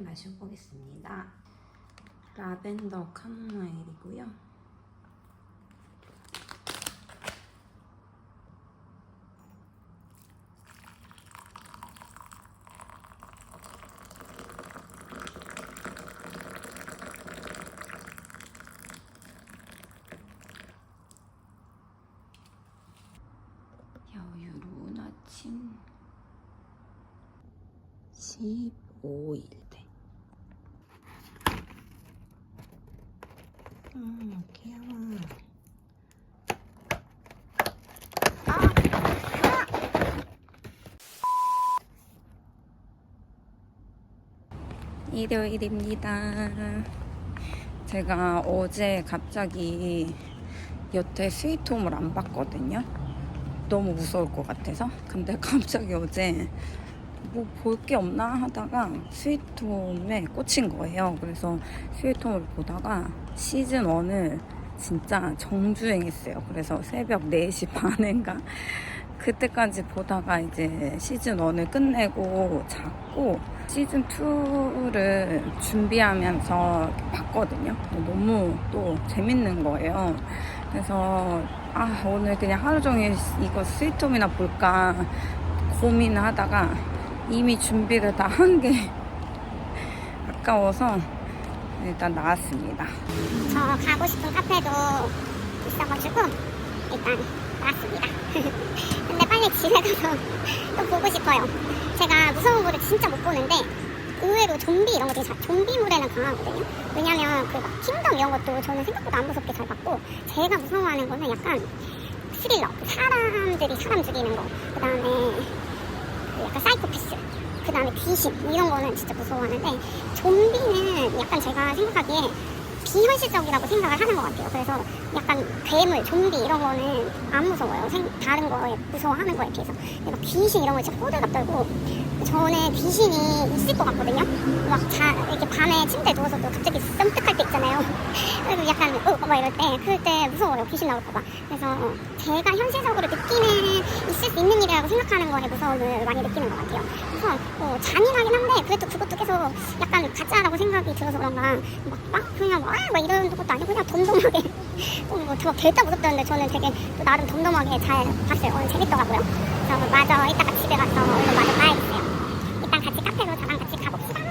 마셔보겠습니다. 라벤더 카모마일이고요. 여유로운 아침 15일대 음, 귀여워 일요일입니다. 제가 어제 갑자기 여태 스위트홈을 안 봤거든요. 너무 무서울 것 같아서. 근데 갑자기 어제 뭐 볼 게 없나 하다가 스위트홈에 꽂힌 거예요. 그래서 스위트홈을 보다가 시즌 1을 진짜 정주행했어요. 그래서 새벽 4시 반인가 그때까지 보다가 이제 시즌 1을 끝내고 잤고 시즌 2를 준비하면서 봤거든요. 너무 또 재밌는 거예요. 그래서 아 오늘 그냥 하루 종일 이거 스위트홈이나 볼까 고민하다가 이미 준비를 다 한 게 아까워서 일단 나왔습니다. 저 가고 싶은 카페도 있어가지고 일단 나 왔습니다. 근데 빨리 집에 가서 또 보고 싶어요. 제가 무서운 거를 진짜 못 보는데 의외로 좀비 이런 거 되게 잘, 좀비물에는 강하거든요. 왜냐면 그 막 킹덤 이런 것도 저는 생각보다 안 무섭게 잘 봤고 제가 무서워하는 거는 약간 스릴러, 그 사람들이 사람 죽이는 거, 그 다음에 그 약간 사이코패스, 그 다음에 귀신 이런 거는 진짜 무서워하는데 좀비는 약간 제가 생각하기에 비현실적이라고 생각을 하는 것 같아요. 그래서 약간 괴물, 좀비 이런 거는 안 무서워요. 생- 다른 거에 무서워하는 거에 비해서. 막 귀신 이런 거 진짜 호들갑 떨고 저는 귀신이 있을 것 같거든요. 막 자, 이렇게 밤에 침대에 누워서도 갑자기 썸뜩할 때 있잖아요. 약간 어, 막 이럴 때 그럴 때 무서워요. 귀신 나올까봐. 그래서 제가 현실적으로 느끼는 있을 수 있는 일이라고 생각하는 거에 무서움을 많이 느끼는 것 같아요. 그래서 어, 잔인하긴 한데 그래도 그것도 계속 약간 가짜라고 생각이 들어서 그런가 막, 막 그냥 막, 막 이런 것도 아니고 그냥 덤덤하게 또뭐 될다 무섭다는데 저는 되게 또 나름 덤덤하게 잘 봤어요. 오늘 재밌더라고요. 그래서 마저 이따가 집에 가서 오늘 마저 봐야겠어요. 일단 같이 카페로 저랑 같이 가봅시다.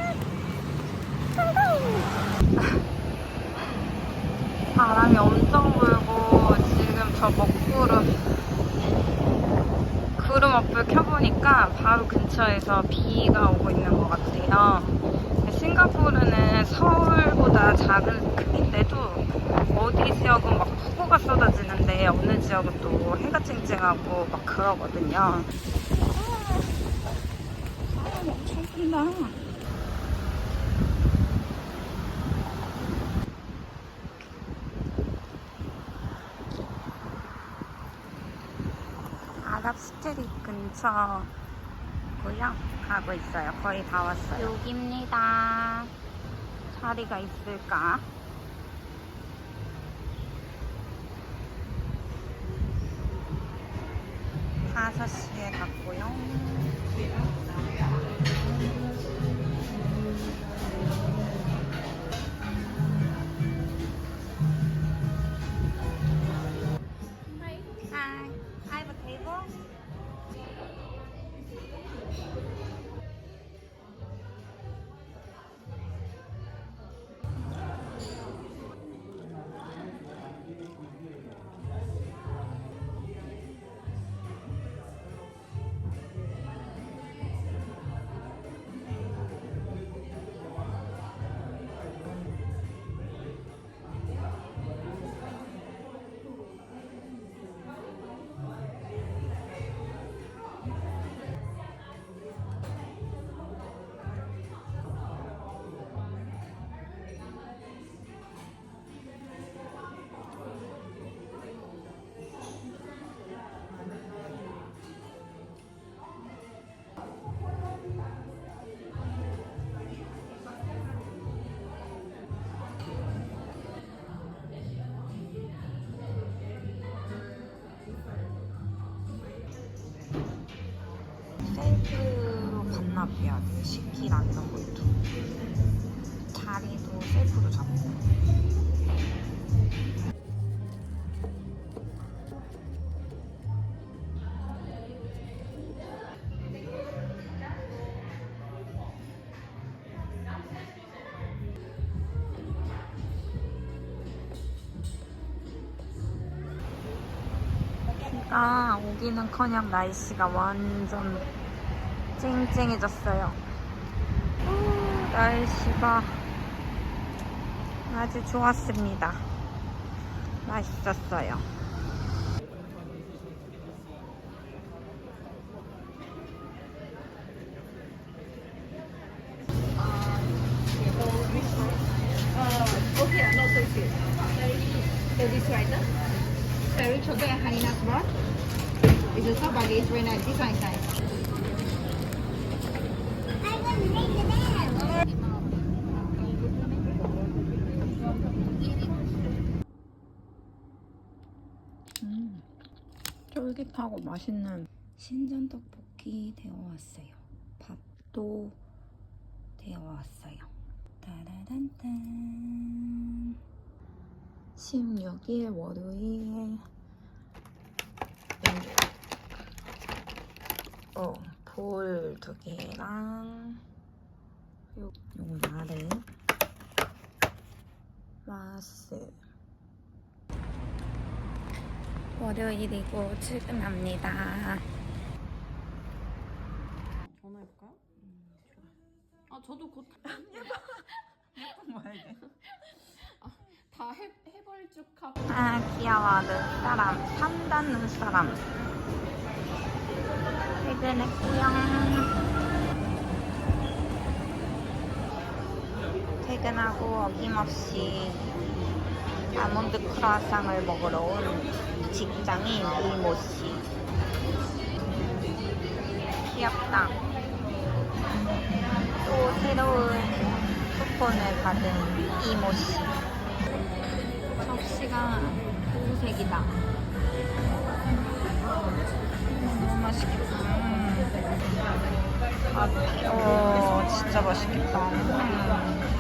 바람이 엄청 불고 지금 저 먹구름 구름 어플 켜보니까 바로 근처에서 비가 오고 있는 것 같아요. 싱가포르는 서울보다 작은 크기인데도 어디 지역은 막 폭우가 쏟아지는데 어느 지역은 또 해가 쨍쨍하고 막 그러거든요. 바람 엄청 분다. 아랍 스트릿 근처고요. 가고 있어요. 거의 다 왔어요. 여기입니다. 자리가 있을까? 다섯 시에 갔고요. 반납해야 돼. 식기랑 이런 것도. 자리도 셀프로 잡고. 비가 오기는커녕 날씨가 완전 쨍쨍해졌어요. 오, 날씨가 아주 좋았습니다. 맛있었어요. 쫄깃하고 맛있는 신전 떡볶이 되어왔어요. 밥도 되어왔어요. 따라단딴 16일 월요일 어, 볼 두 개랑 요, 요거 나를 마스 월요일이고 출근합니다. 전화해볼까요? 아 저도 곧 뭐야 이게? 다 해, 해벌쭉하고 아 귀여워 눈사람 3단 눈사람 퇴근했고요 퇴근하고 어김없이 아몬드 크루아상을 먹으러 온 직장인 이모씨 귀엽다 또 새로운 쿠폰을 받은 이모씨 접시가 보색이다. 너무 맛있겠다. 아, 어, 진짜 맛있겠다.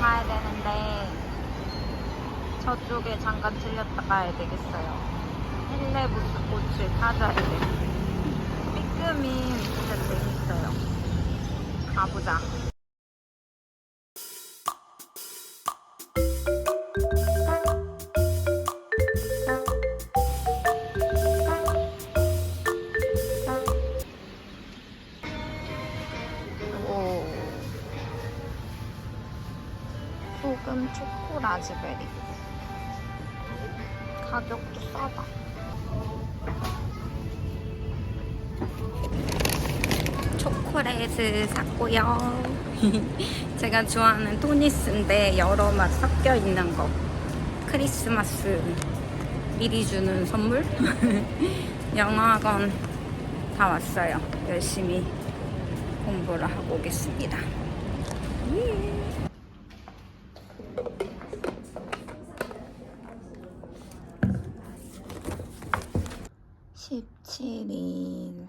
가야 되는데 저쪽에 잠깐 들렸다 가야 되겠어요. 헬레부스 꽃을 찾아야 돼. 삐끔이 진짜 재밌어요. 가보자. 소금 초코 라즈베리. 가격도 싸다. 초콜릿을 샀고요. 제가 좋아하는 토니스인데 여러 맛 섞여 있는 거. 크리스마스 미리 주는 선물. 영어학원 다 왔어요. 열심히 공부를 하고 오겠습니다. 예. 17일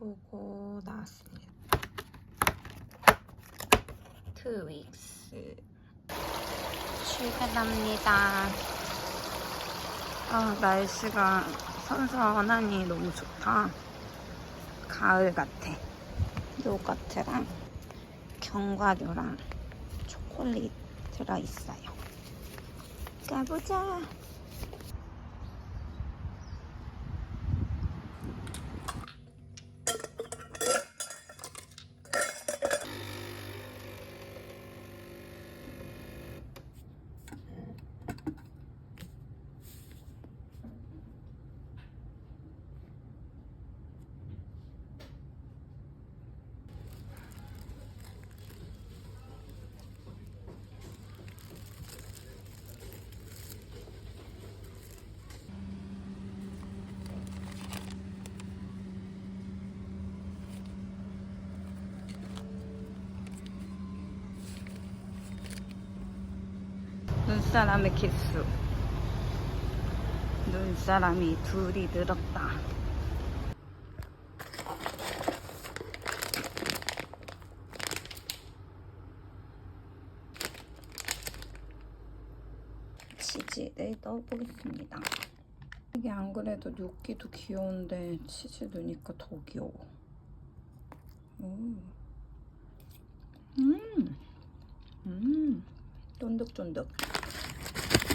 요거 나왔습니다. 트윅스 출근합니다. 아, 날씨가 선선하니 너무 좋다. 가을 같아. 요거트랑 견과류랑 초콜릿 들어있어요. 가보자. 눈사람의 키스. 눈사람이 둘이 늘었다. 치즈를 넣어보겠습니다. 이게 안 그래도 뇨끼도 귀여운데 치즈 넣으니까 더 귀여워. 오. 음, 음, 쫀득쫀득.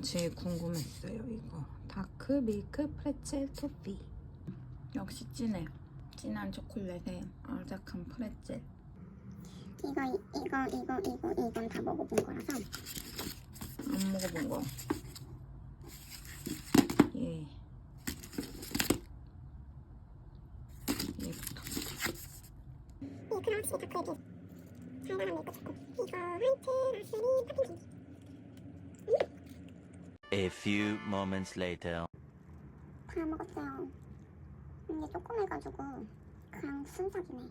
이거 제일 궁금했어요. 이거 다크 밀크 프레첼 토피. 역시 진해요. 진한 초콜릿에 알작한 프레첼. 이거 이- 이거 이거 이거 이건 다 먹어본 거라서 안 먹어본 거. 예. 얘부터. 밀크 확실히 다크에게 달달한 밀크 초코 이거 화이트 라즈베리 팝핑 캔디 A few moments later. 다 먹었어요. 근데 조금 해가지고 그냥 순삭이네.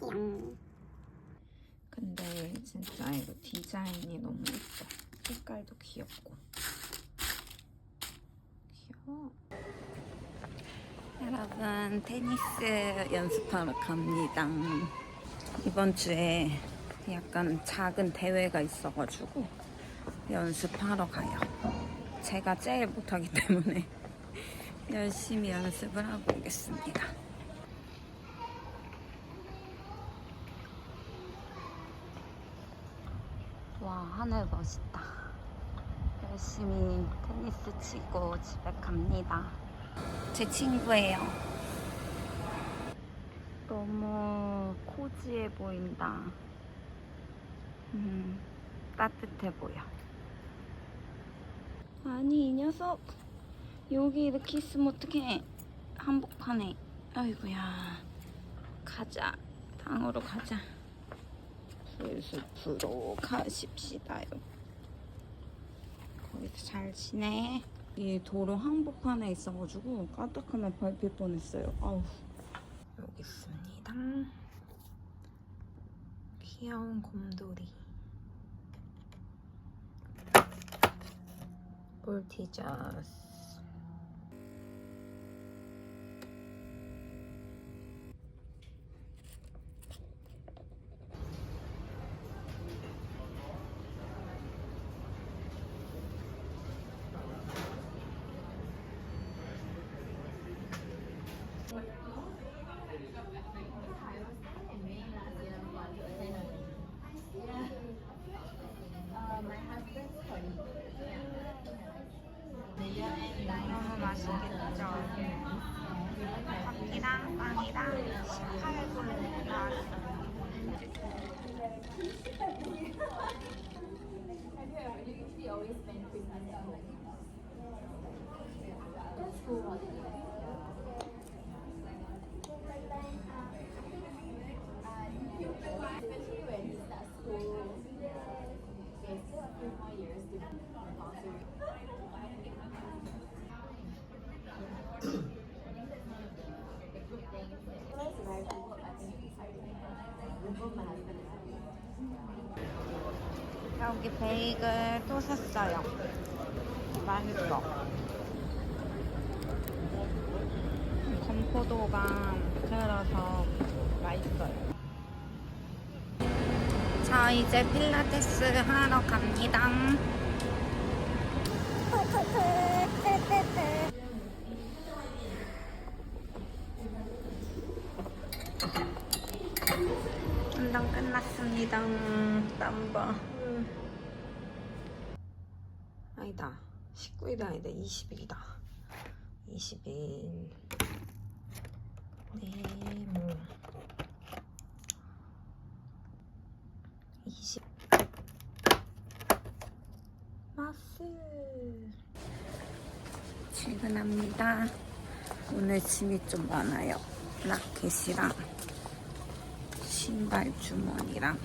양. 근데 진짜 이거 디자인이 너무 예뻐. 색깔도 귀엽고. 귀여워. 여러분, 테니스 연습하러 갑니다. 이번 주에 약간 작은 대회가 있어가지고 연습하러 가요. 제가 제일 못하기 때문에 열심히 연습을 하고 오겠습니다. 와 하늘 멋있다. 열심히 테니스 치고 집에 갑니다. 제 친구예요. 너무 코지해 보인다. 음, 따뜻해 보여 아니 이 녀석 여기 이렇게 있으면 어떡해 한복판에 아이고야 가자 방으로 가자 풀숲으로 가십시다요. 거기서 잘 지내. 이 도로 한복판에 있어가지고 까딱하면 밟힐 뻔했어요. 아우. 여기 있습니다. 귀여운 곰돌이. 볼티저스. 너무 맛있겠죠. 밥이랑 빵이랑 18불 나왔어요. That's cool. 베이글 또 샀어요. 맛있어. 건포도가 들어서 맛있어요. 자, 이제 필라테스 하러 갑니다. 운동 끝났습니다. 땀봐. 아니다. 19일이 아니다. 20일이다. 20일. 네모. 20. 마스. 출근합니다. 오늘 짐이 좀 많아요. 라켓이랑 신발 주머니랑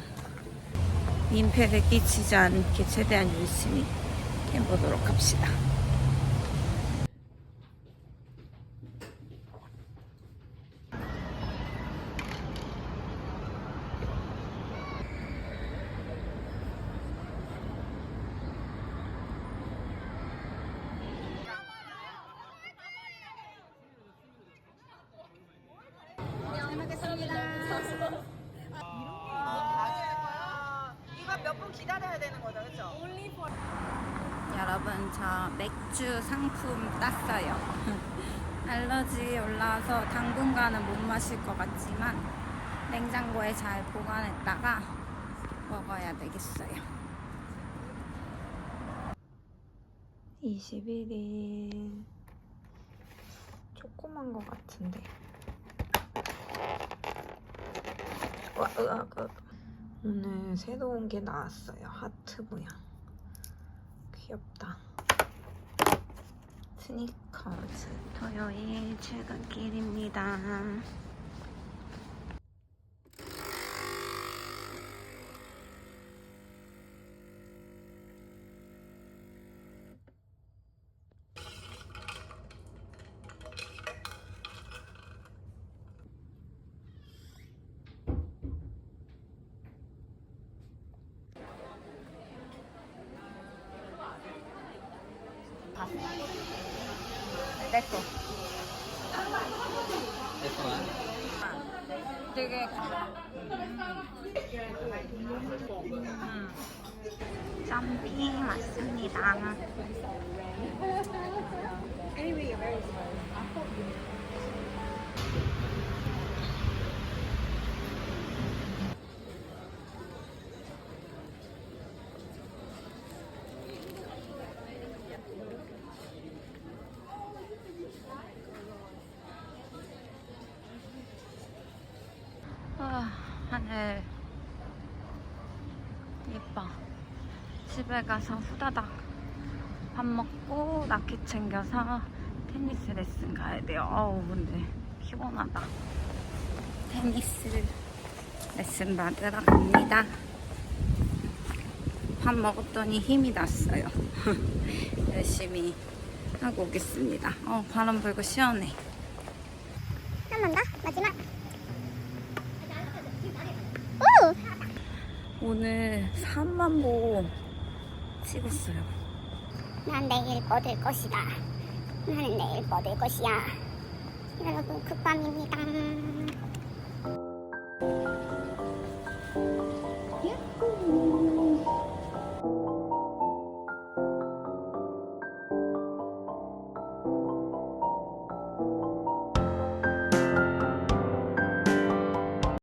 민폐를 끼치지 않게 최대한 열심히 해보도록 합시다. 이건 몇 분 기다려야 되는 거죠, 그렇죠? 여러분 저 맥주 상품 땄어요. 알러지 올라와서 당분간은 못 마실 것 같지만 냉장고에 잘 보관했다가 먹어야 되겠어요. 21일 조그만 것 같은데. 와, 으악, 으악. 오늘 새로운 게 나왔어요. 하트 모양. 귀엽다. 스니커즈. 토요일 출근길입니다. 됐어. 되게 음. 점핑 왔습니다. 아, 하늘 예뻐. 집에 가서 후다닥 밥 먹고 라켓 챙겨서 테니스 레슨 가야 돼요. 어우, 근데 피곤하다. 테니스 레슨 받으러 갑니다. 밥 먹었더니 힘이 났어요. 열심히 하고 오겠습니다. 어, 바람 불고 시원해. 한 번 더? 마지막. 오! 오늘 3만 보 찍었어요. 난 내일 뻗을 것이다. 나는 내일 뻗을 것이야. 여러분, 극밤입니다.